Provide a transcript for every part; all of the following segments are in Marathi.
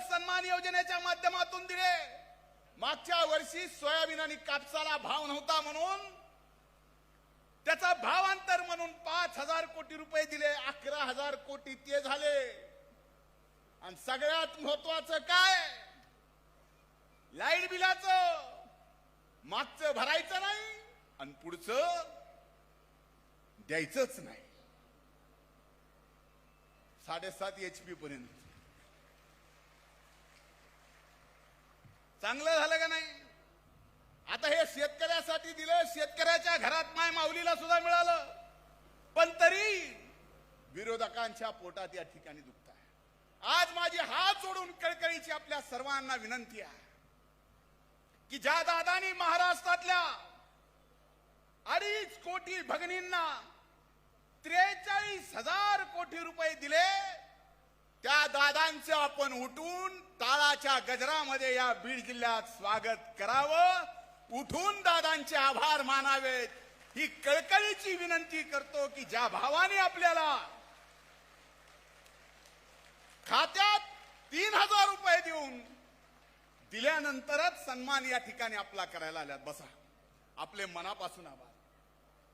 सन्मान योजनेच्या माध्यमातून दिले. मागच्या वर्षी सोयाबीन आणि कापसाला भाव नव्हता म्हणून त्याचा भावांतर म्हणून पाच हजार कोटी रुपये दिले अकरा हजार कोटी ते झाले. आणि सगळ्यात महत्वाचं काय? लाइट बिलाचं. मागचं भरायचं नाही आणि पुढचं द्यायचंच नाही. साडेसात एच पी पर्यंत. चांगलं झालं का नाही? आता हे शेतकऱ्यासाठी दिलं शेतकऱ्याच्या घरात माय माऊलीला सुद्धा मिळालं. पण तरी विरोधकांच्या पोटात या ठिकाणी दुखत आहे आज माझी हात जोडून कळकळीची आपल्या सर्वांना विनंती आहे की ज्या दादानी महाराष्ट्रातल्या अडीच कोटी भगिनींना त्रेचाळीस हजार कोटी रुपये दिले सगळ्यांचं आपण उठून ताळाच्या गजरामध्ये या बीड जिल्ह्यात स्वागत करावं. उठून दादांचे आभार मानावेत. ही कळकळीची विनंती करतो की ज्या भावाने आपल्याला खात्यात तीन हजार रुपये देऊन दिल्यानंतरच सन्मान या ठिकाणी आपला करायला आल्यात. बसा. आपले मनापासून आभार.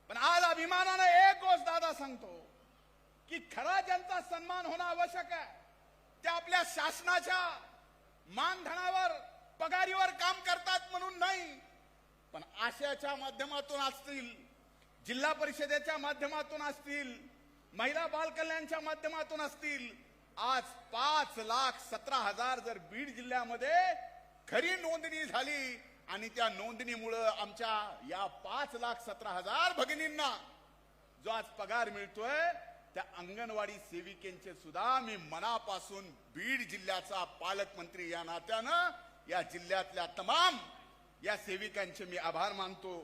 पण आज अभिमानानं एक गोष्ट दादा सांगतो की खरा जनता सन्मान होणं आवश्यक आहे त्या आपल्या शासनाच्या मानधनावर पगारीवर काम करतात म्हणून नाही पण आशयाच्या माध्यमातून असतील जिल्हा परिषदेच्या माध्यमातून असतील महिला बाल कल्याणच्या माध्यमातून असतील आज पाच लाख सतरा हजार जर बीड जिल्ह्यामध्ये खरी नोंदणी झाली आणि त्या नोंदणीमुळं आमच्या या पाच लाख सतरा हजार भगिनींना जो आज पगार मिळतोय त्या अंगणवाडी सेविकेंचे सुद्धा मी मनापासून बीड जिल्ह्याचा पालकमंत्री या नात्यानं या जिल्ह्यातल्या तमाम या सेविकांचे मी आभार मानतो.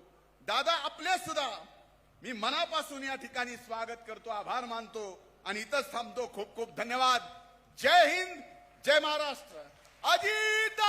दादा आपले सुद्धा मी मनापासून या ठिकाणी स्वागत करतो आभार मानतो आणि इथंच थांबतो. खूप खूप धन्यवाद. जय हिंद जय महाराष्ट्र. अजित